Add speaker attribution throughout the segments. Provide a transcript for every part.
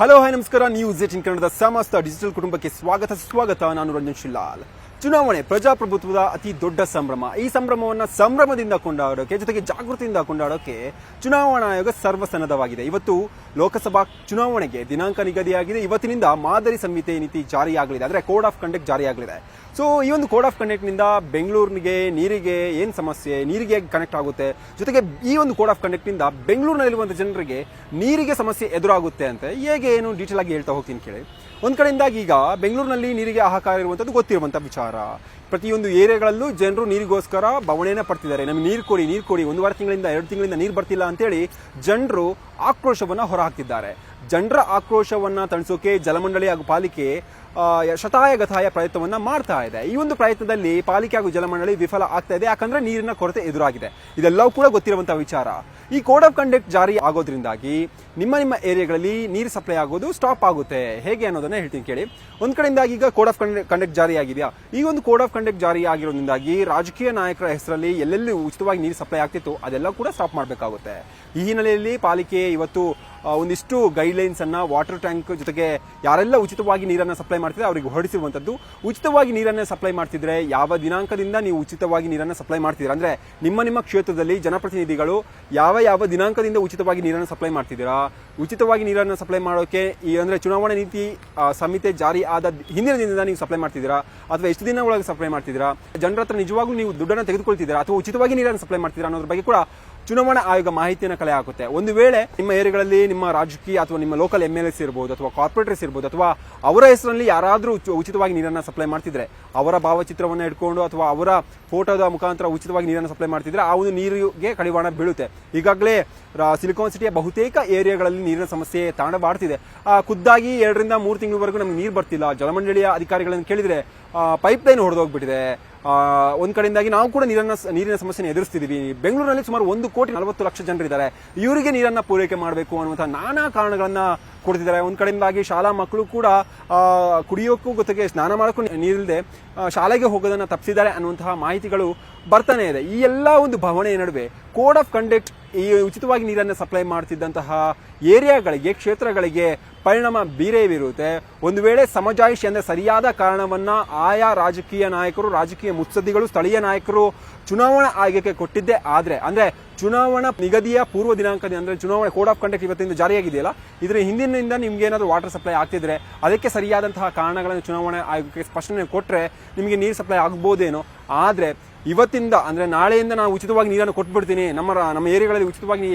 Speaker 1: Hello, hi, ನಮಸ್ಕಾರ. News eighteen ಕನ್ನಡದ ಸಮಸ್ತ ಡಿಜಿಟಲ್ ಕುಟುಂಬಕ್ಕೆ ಸ್ವಾಗತ. ಸ್ವಾಗತ ನಾನು ರಂಜನ್ ಶಿಲ್ಲಾಲ್. ಚುನಾವಣೆ ಪ್ರಜಾಪ್ರಭುತ್ವದ ಅತಿ ದೊಡ್ಡ ಸಂಭ್ರಮ. ಈ ಸಂಭ್ರಮವನ್ನ ಸಂಭ್ರಮದಿಂದ ಕೊಂಡಾಡೋಕೆ, ಜೊತೆಗೆ ಜಾಗೃತಿಯಿಂದ ಕೊಂಡಾಡೋಕೆ ಚುನಾವಣಾ ಆಯೋಗ ಸರ್ವಸನ್ನದ್ಧವಾಗಿದೆ. ಇವತ್ತು ಲೋಕಸಭಾ ಚುನಾವಣೆಗೆ ದಿನಾಂಕ ನಿಗದಿಯಾಗಿದೆ. ಇವತ್ತಿನಿಂದ ಮಾದರಿ ಸಂಹಿತೆ ನೀತಿ ಜಾರಿಯಾಗಲಿದೆ. ಅಂದ್ರೆ ಕೋಡ್ ಆಫ್ ಕಂಡಕ್ಟ್ ಜಾರಿಯಾಗಲಿದೆ. ಸೊ ಈ ಒಂದು ಕೋಡ್ ಆಫ್ ಕಂಡಕ್ಟ್ನಿಂದ ಬೆಂಗಳೂರಿಗೆ ನೀರಿಗೆ ಏನು ಸಮಸ್ಯೆ? ನೀರಿಗೆ ಕನೆಕ್ಟ್ ಆಗುತ್ತೆ? ಜೊತೆಗೆ ಈ ಒಂದು ಕೋಡ್ ಆಫ್ ಕಂಡಕ್ಟ್ನಿಂದ ಬೆಂಗಳೂರಿನಲ್ಲಿರುವಂತ ಜನರಿಗೆ ನೀರಿಗೆ ಸಮಸ್ಯೆ ಎದುರಾಗುತ್ತೆ ಅಂತ ಹೇಗೆ ಏನು ಡೀಟೇಲ್ ಆಗಿ ಹೇಳ್ತಾ ಹೋಗ್ತೀನಿ ಕೇಳಿ. ಒಂದು ಕಡೆಯಿಂದಾಗಿ ಈಗ ಬೆಂಗಳೂರಿನಲ್ಲಿ ನೀರಿಗೆ ಹಾಹಾಕಾರ ಇರುವಂತದ್ದು ಗೊತ್ತಿರುವಂಥ ವಿಚಾರ. ಪ್ರತಿಯೊಂದು ಏರಿಯಾಗಳಲ್ಲೂ ಜನರು ನೀರಿಗೋಸ್ಕರ ಬವಣೆಯನ್ನು ಪಡ್ತಿದ್ದಾರೆ. ನಮಗೆ ನೀರು ಕೊಡಿ ನೀರು ಕೊಡಿ. ಒಂದೂವರೆ ತಿಂಗಳಿಂದ, ಎರಡು ತಿಂಗಳಿಂದ ನೀರು ಬರ್ತಿಲ್ಲ ಅಂತೇಳಿ ಜನರು ಆಕ್ರೋಶವನ್ನು ಹೊರಹಾಕ್ತಿದ್ದಾರೆ. ಜನರ ಆಕ್ರೋಶವನ್ನು ತಣಿಸೋಕೆ ಜಲಮಂಡಳಿ ಹಾಗೂ ಪಾಲಿಕೆ ಶತಾಯ ಗತಾಯ ಪ್ರಯತ್ನವನ್ನ ಮಾಡ್ತಾ ಇದೆ. ಈ ಒಂದು ಪ್ರಯತ್ನದಲ್ಲಿ ಪಾಲಿಕೆ ಹಾಗೂ ಜಲಮಂಡಳಿ ವಿಫಲ ಆಗ್ತಾ ಇದೆ. ಯಾಕಂದ್ರೆ ನೀರಿನ ಕೊರತೆ ಎದುರಾಗಿದೆ. ಇದೆಲ್ಲವೂ ಕೂಡ ಗೊತ್ತಿರುವಂತಹ ವಿಚಾರ. ಈ ಕೋಡ್ ಆಫ್ ಕಂಡಕ್ಟ್ ಜಾರಿ ಆಗೋದ್ರಿಂದಾಗಿ ನಿಮ್ಮ ನಿಮ್ಮ ಏರಿಯಾಗಳಲ್ಲಿ ನೀರು ಸಪ್ಲೈ ಆಗೋದು ಸ್ಟಾಪ್ ಆಗುತ್ತೆ. ಹೇಗೆ ಅನ್ನೋದನ್ನ ಹೇಳ್ತೀನಿ ಕೇಳಿ. ಒಂದ್ ಕಡೆಯಿಂದಾಗಿ ಈಗ ಕೋಡ್ ಆಫ್ ಕಂಡಕ್ಟ್ ಜಾರಿ ಆಗಿದೆಯಾ ಈ ಒಂದು ಕೋಡ್ ಆಫ್ ಕಂಡಕ್ಟ್ ಜಾರಿ ಆಗಿರೋದ್ರಿಂದಾಗಿ ರಾಜಕೀಯ ನಾಯಕರ ಹೆಸರಲ್ಲಿ ಎಲ್ಲೆಲ್ಲಿ ಉಚಿತವಾಗಿ ನೀರು ಸಪ್ಲೈ ಆಗ್ತಿತ್ತು ಅದೆಲ್ಲ ಕೂಡ ಸ್ಟಾಪ್ ಮಾಡಬೇಕಾಗುತ್ತೆ. ಈ ಹಿನ್ನೆಲೆಯಲ್ಲಿ ಪಾಲಿಕೆ ಇವತ್ತು ಒಂದಿಷ್ಟು ಗೈಡ್ಲೈನ್ಸ್ ಅನ್ನ ವಾಟರ್ ಟ್ಯಾಂಕ್ ಜೊತೆಗೆ ಯಾರೆಲ್ಲ ಉಚಿತವಾಗಿ ನೀರನ್ನ ಸಪ್ಲೈ ಮಾಡ್ತಿದ್ರೆ ಅವರಿಗೆ ಹೊಡಿಸಿರುವಂಥದ್ದು ಉಚಿತವಾಗಿ ನೀರನ್ನ ಸಪ್ಲೈ ಮಾಡ್ತಿದ್ರೆ ಯಾವ ದಿನಾಂಕದಿಂದ ನೀವು ಉಚಿತವಾಗಿ ನೀರನ್ನ ಸಪ್ಲೈ ಮಾಡ್ತಿದ್ದೀರಾ ಅಂದ್ರೆ ನಿಮ್ಮ ನಿಮ್ಮ ಕ್ಷೇತ್ರದಲ್ಲಿ ಜನಪ್ರತಿನಿಧಿಗಳು ಯಾವ ಯಾವ ದಿನಾಂಕದಿಂದ ಉಚಿತವಾಗಿ ನೀರನ್ನು ಸಪ್ಲೈ ಮಾಡ್ತಿದ್ದೀರಾ? ಉಚಿತವಾಗಿ ನೀರನ್ನು ಸಪ್ಲೈ ಮಾಡೋಕೆ ಈ ಅಂದ್ರೆ ಚುನಾವಣಾ ನೀತಿ ಸಮಿತಿ ಜಾರಿ ಆದ ಹಿಂದಿನ ದಿನದಿಂದ ನೀವು ಸಪ್ಲೈ ಮಾಡ್ತಿದ್ದೀರಾ? ಅಥವಾ ಎಷ್ಟು ದಿನ ಒಳಗೆ ಸಪ್ಲೈ ಮಾಡ್ತಿದ್ದೀರಾ? ಜನರ ಹತ್ರ ನಿಜವಾಗ್ಲೂ ನೀವು ದುಡ್ಡನ್ನು ತೆಗೆದುಕೊಳ್ತಿದ್ದೀರಾ? ಅಥವಾ ಉಚಿತವಾಗಿ ನೀರನ್ನು ಸಪ್ಲೈ ಮಾಡ್ತಿದ್ದೀರಾ ಅನ್ನೋದ್ರ ಬಗ್ಗೆ ಕೂಡ ಚುನಾವಣಾ ಆಯೋಗ ಮಾಹಿತಿಯನ್ನು ಕಲೆ ಹಾಕುತ್ತೆ. ಒಂದು ವೇಳೆ ನಿಮ್ಮ ಏರಿಯಾಗಳಲ್ಲಿ ನಿಮ್ಮ ರಾಜಕೀಯ ಅಥವಾ ನಿಮ್ಮ ಲೋಕಲ್ ಎಂ ಎಲ್ ಎಸ್ ಇರ್ಬೋದು ಅಥವಾ ಕಾರ್ಪೊರೇಟರ್ಸ್ ಇರ್ಬೋದು ಅಥವಾ ಅವರ ಹೆಸರಲ್ಲಿ ಯಾರಾದರೂ ಉಚ- ಉಚಿತವಾಗಿ ನೀರನ್ನು ಸಪ್ಲೈ ಮಾಡ್ತಿದ್ರೆ ಅವರ ಭಾವಚಿತ್ರವನ್ನು ಇಟ್ಕೊಂಡು ಅಥವಾ ಅವರ ಫೋಟೋದ ಮುಖಾಂತರ ಉಚಿತವಾಗಿ ನೀರನ್ನು ಸಪ್ಲೈ ಮಾಡ್ತಿದ್ರೆ ಆ ಒಂದು ನೀರಿಗೆ ಕಡಿವಾಣ ಬೀಳುತ್ತೆ. ಈಗಾಗಲೇ ಸಿಲಿಕಾನ್ ಸಿಟಿಯ ಬಹುತೇಕ ಏರಿಯಾಗಳಲ್ಲಿ ನೀರಿನ ಸಮಸ್ಯೆ ತಾಂಡವಾಡ್ತಿದೆ ಆ, ಖುದ್ದಾಗಿ ಎರಡರಿಂದ ಮೂರು ತಿಂಗಳವರೆಗೂ ನಮ್ಗೆ ನೀರು ಬರ್ತಿಲ್ಲ. ಜಲಮಂಡಳಿಯ ಅಧಿಕಾರಿಗಳನ್ನು ಕೇಳಿದ್ರೆ ಪೈಪ್ ಲೈನ್ ಹೊಡೆದೋಗ್ಬಿಟ್ಟಿದೆ. ಒಂದ್ ಕಡೆಯಿಂದಾಗಿ ನಾವು ಕೂಡ ನೀರನ್ನ ನೀರಿನ ಸಮಸ್ಯೆ ಎದುರಿಸ್ತಿದೀವಿ. ಬೆಂಗಳೂರಿನಲ್ಲಿ ಸುಮಾರು ಒಂದು ಕೋಟಿ ನಲವತ್ತು ಲಕ್ಷ ಜನರಿದ್ದಾರೆ. ಇವರಿಗೆ ನೀರನ್ನ ಪೂರೈಕೆ ಮಾಡಬೇಕು ಅನ್ನುವಂತಹ ನಾನಾ ಕಾರಣಗಳನ್ನ ಕೊಡ್ತಿದ್ದಾರೆ. ಒಂದ್ ಕಡೆಯಿಂದಾಗಿ ಶಾಲಾ ಮಕ್ಕಳು ಕೂಡ ಕುಡಿಯೋಕ್ಕೂ ಜೊತೆಗೆ ಸ್ನಾನ ಮಾಡಕ್ಕೂ ನೀರಿಲ್ಲದೆ ಶಾಲೆಗೆ ಹೋಗೋದನ್ನ ತಪ್ಪಿಸಿದ್ದಾರೆ ಅನ್ನುವಂತಹ ಮಾಹಿತಿಗಳು ಬರ್ತಾನೆ ಇದೆ. ಈ ಎಲ್ಲ ಒಂದು ಭವನೆಯ ನಡುವೆ ಕೋಡ್ ಆಫ್ ಕಂಡಕ್ಟ್ ಈ ಉಚಿತವಾಗಿ ನೀರನ್ನು ಸಪ್ಲೈ ಮಾಡ್ತಿದ್ದಂತಹ ಏರಿಯಾಗಳಿಗೆ, ಕ್ಷೇತ್ರಗಳಿಗೆ ಪರಿಣಾಮ ಬೀರೇ ಬೀರುತ್ತೆ ಒಂದು ವೇಳೆ ಸಮಜಾಯಿಷಿ ಅಂದರೆ ಸರಿಯಾದ ಕಾರಣವನ್ನು ಆಯಾ ರಾಜಕೀಯ ನಾಯಕರು, ರಾಜಕೀಯ ಮುತ್ಸದ್ದಿಗಳು, ಸ್ಥಳೀಯ ನಾಯಕರು ಚುನಾವಣಾ ಆಯೋಗಕ್ಕೆ ಕೊಟ್ಟಿದ್ದೆ ಆದರೆ, ಅಂದರೆ ಚುನಾವಣಾ ನಿಗದಿಯ ಪೂರ್ವ ದಿನಾಂಕದ ಅಂದರೆ ಚುನಾವಣೆ ಕೋಡ್ ಆಫ್ ಕಂಡಕ್ಟ್ ಇವತ್ತಿಂದ ಜಾರಿಯಾಗಿದೆಯಲ್ಲ, ಇದರ ಹಿಂದಿನಿಂದ ನಿಮ್ಗೆ ಏನಾದರೂ ವಾಟರ್ ಸಪ್ಲೈ ಆಗ್ತಿದ್ರೆ, ಅದಕ್ಕೆ ಸರಿಯಾದಂತಹ ಕಾರಣಗಳನ್ನು ಚುನಾವಣಾ ಆಯೋಗಕ್ಕೆ ಸ್ಪಷ್ಟನೆ ಕೊಟ್ಟರೆ ನಿಮಗೆ ನೀರು ಸಪ್ಲೈ ಆಗ್ಬೋದೇನೋ. ಆದ್ರೆ ಇವತ್ತಿಂದ, ಅಂದ್ರೆ ನಾಳೆಯಿಂದ ನಾನು ಉಚಿತವಾಗಿ ನೀರನ್ನು ಕೊಟ್ಬಿಡ್ತೀನಿ. ನಮ್ಮ ನಮ್ಮ ಏರಿಯಾಗಳಲ್ಲಿ ಉಚಿತವಾಗಿ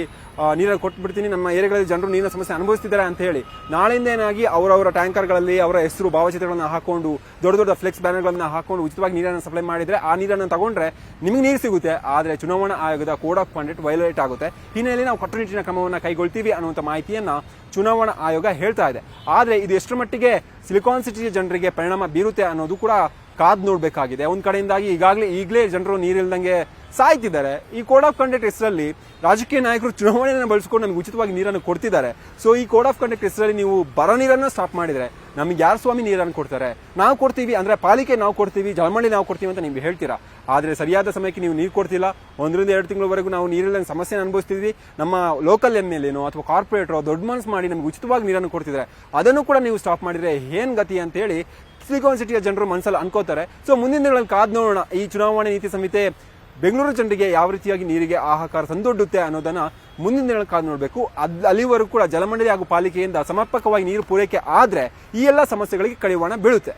Speaker 1: ನೀರನ್ನು ಕೊಟ್ಬಿಡ್ತೀನಿ. ನಮ್ಮ ಏರಿಯಾಗಳಲ್ಲಿ ಜನರು ನೀರಿನ ಸಮಸ್ಯೆ ಅನುಭವಿಸ್ತಿದ್ದಾರೆ ಅಂತ ಹೇಳಿ, ನಾಳೆಯಿಂದ ಏನಾಗಿ ಅವರವರ ಟ್ಯಾಂಕರ್ಗಳಲ್ಲಿ ಅವರ ಹೆಸರು, ಭಾವಚಿತ್ರಗಳನ್ನು ಹಾಕೊಂಡು, ದೊಡ್ಡ ದೊಡ್ಡ ಫ್ಲೆಕ್ಸ್ ಬ್ಯಾನರ್ಗಳನ್ನು ಹಾಕೊಂಡು ಉಚಿತವಾಗಿ ನೀರನ್ನು ಸಪ್ಲೈ ಮಾಡಿದ್ರೆ ಆ ನೀರನ್ನು ತಗೊಂಡ್ರೆ ನಿಮಗೆ ನೀರು ಸಿಗುತ್ತೆ. ಆದರೆ ಚುನಾವಣಾ ಆಯೋಗದ ಕೋಡ್ ಆಫ್ ಕಂಡಕ್ಟ್ ವೈಲೇಟ್ ಆಗುತ್ತೆ. ಹಿನ್ನೆಲೆಯಲ್ಲಿ ನಾವು ಕಟ್ಟುನಿಟ್ಟಿನ ಕ್ರಮವನ್ನು ಕೈಗೊಳ್ತೀವಿ ಅನ್ನುವಂಥ ಮಾಹಿತಿಯನ್ನ ಚುನಾವಣಾ ಆಯೋಗ ಹೇಳ್ತಾ ಇದೆ. ಆದರೆ ಇದು ಎಷ್ಟರ ಮಟ್ಟಿಗೆ ಸಿಲಿಕಾನ್ ಸಿಟಿಯ ಜನರಿಗೆ ಪರಿಣಾಮ ಬೀರುತ್ತೆ ಅನ್ನೋದು ಕೂಡ ಕಾದ್ ನೋಡಬೇಕಾಗಿದೆ. ಒಂದ್ ಕಡೆಯಿಂದಾಗಿ ಈಗಾಗಲೇ ಈಗಲೇ ಜನರು ನೀರಿಲ್ದಂಗೆ ಸಾಯ್ತಿದ್ದಾರೆ. ಈ ಕೋಡ್ ಆಫ್ ಕಂಡಕ್ಟ್ ಹೆಸರಲ್ಲಿ ರಾಜಕೀಯ ನಾಯಕರು ಚುನಾವಣೆಯನ್ನು ಬಳಸ್ಕೊಂಡು ನಮ್ಗೆ ಉಚಿತವಾಗಿ ನೀರನ್ನು ಕೊಡ್ತಿದ್ದಾರೆ. ಸೊ ಈ ಕೋಡ್ ಆಫ್ ಕಂಡಕ್ಟ್ ಹೆಸರಲ್ಲಿ ನೀವು ಬರ ನೀರನ್ನು ಸ್ಟಾಪ್ ಮಾಡಿದ್ರೆ ನಮಗೆ ಯಾರು ಸ್ವಾಮಿ ನೀರನ್ನು ಕೊಡ್ತಾರೆ? ನಾವು ಕೊಡ್ತೀವಿ ಅಂದ್ರೆ ಪಾಲಿಕೆ ನಾವು ಕೊಡ್ತೀವಿ ಜಲಮಂಡಳಿ ನಾವು ಕೊಡ್ತೀವಿ ಅಂತ ನೀವು ಹೇಳ್ತೀರಾ? ಆದ್ರೆ ಸರಿಯಾದ ಸಮಯಕ್ಕೆ ನೀವು ನೀರು ಕೊಡ್ತಿಲ್ಲ. ಒಂದರಿಂದ ಎರಡು ತಿಂಗಳವರೆಗೂ ನಾವು ನೀರಿಲ್ಲದ ಸಮಸ್ಯೆ ಅನುಭವಿಸ್ತಿದ್ವಿ. ನಮ್ಮ ಲೋಕಲ್ ಎಂ ಎಲ್ ಏನೋ ಅಥವಾ ಕಾರ್ಪೊರೇಟರ್ ದೊಡ್ಡ ಮನಸ್ಸು ಮಾಡಿ ನಮ್ಗೆ ಉಚಿತವಾಗಿ ನೀರನ್ನು ಕೊಡ್ತಿದ್ದಾರೆ. ಅದನ್ನು ಕೂಡ ನೀವು ಸ್ಟಾಪ್ ಮಾಡಿದ್ರೆ ಏನು ಗತಿ ಅಂತ ಹೇಳಿ ಸಿಲಿಕಾನ್ ಸಿಟಿಯ ಜನರು ಮನಸ್ಸಲ್ಲಿ ಅನ್ಕೋತಾರೆ. ಸೊ ಮುಂದಿನ ದಿನಗಳಲ್ಲಿ ಕಾದ್ ನೋಡೋಣ. ಈ ಚುನಾವಣೆ ನೀತಿ ಸಂಹಿತೆ ಬೆಂಗಳೂರು ಜನರಿಗೆ ಯಾವ ರೀತಿಯಾಗಿ ನೀರಿಗೆ ಆಹಾಕಾರ ತಂದೊಡ್ಡುತ್ತೆ ಅನ್ನೋದನ್ನ ಮುಂದಿನ ದಿನಗಳ ಕಾದು ನೋಡಬೇಕು. ಅದ್ ಅಲ್ಲಿವರೆಗೂ ಕೂಡ ಜಲಮಂಡಳಿ ಹಾಗೂ ಪಾಲಿಕೆಯಿಂದ ಸಮರ್ಪಕವಾಗಿ ನೀರು ಪೂರೈಕೆ ಆದ್ರೆ ಈ ಎಲ್ಲ ಸಮಸ್ಯೆಗಳಿಗೆ ಕಡಿವಾಣ ಬೀಳುತ್ತೆ.